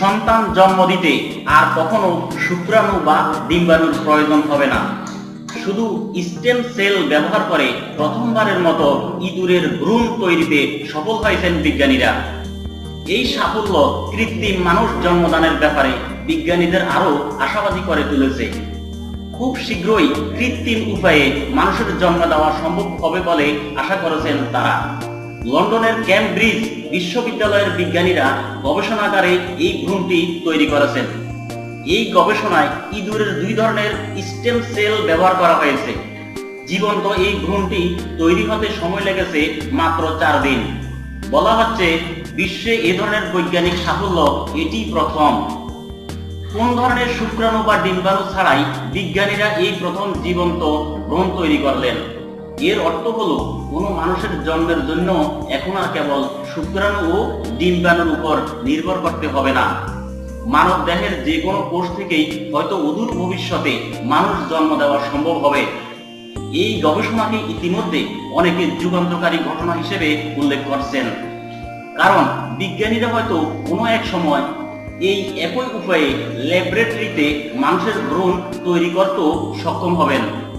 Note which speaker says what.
Speaker 1: জন্ম দিতে আর কখনো শুক্রাণু বা ডিম্বাণুর প্রয়োজন হবে না। শুধু স্টেম সেল ব্যবহার করে প্রথমবারের মতো ইঁদুরের ভ্রূণ তৈরিতে সফল হয়েছেন বিজ্ঞানীরা। এই সাফল্য কৃত্রিম মানুষ জন্মদানের ব্যাপারে বিজ্ঞানীদের আরও আশাবাদী করে তুলেছে। খুব শীঘ্রই কৃত্রিম উপায়ে মানুষের জন্ম দেওয়া সম্ভব হবে বলে আশা করেছেন তারা। লন্ডনের ক্যামব্রিজ বিশ্ববিদ্যালয়ের বিজ্ঞানীরা গবেষণাগারে এই ভ্রূণটি তৈরি করেছেন। এই গবেষণায় ইঁদুরের দুই ধরনের স্টেম সেল ব্যবহার করা হয়েছে। জীবন্ত এই ভ্রূণটি তৈরি হতে সময় লেগেছে মাত্র চার দিন। বলা হচ্ছে, বিশ্বে এ ধরনের বৈজ্ঞানিক সাফল্য এটি প্রথম। কোন ধরনের শুক্রাণু বা ডিম্বাণু ছাড়াই বিজ্ঞানীরা এই প্রথম জীবন্ত ভ্রূণ তৈরি করলেন? এর অর্থ হলো, কোনো মানুষের জন্মের জন্য এখন আর কেবল শুক্রাণু ও ডিম্বাণুর উপর নির্ভর করতে হবে না। মানব দেহের যে কোনো কোষ থেকেই হয়তো অদূর ভবিষ্যতে মানুষ জন্ম দেওয়া সম্ভব হবে। এই গবেষণাকে ইতিমধ্যে অনেকে যুগান্তকারী ঘটনা হিসেবে উল্লেখ করছেন। কারণ বিজ্ঞানীরা হয়তো কোনো এক সময় এই একই উপায়ে ল্যাবরেটরিতে মানুষের ভ্রূণ তৈরি করতেও সক্ষম হবেন।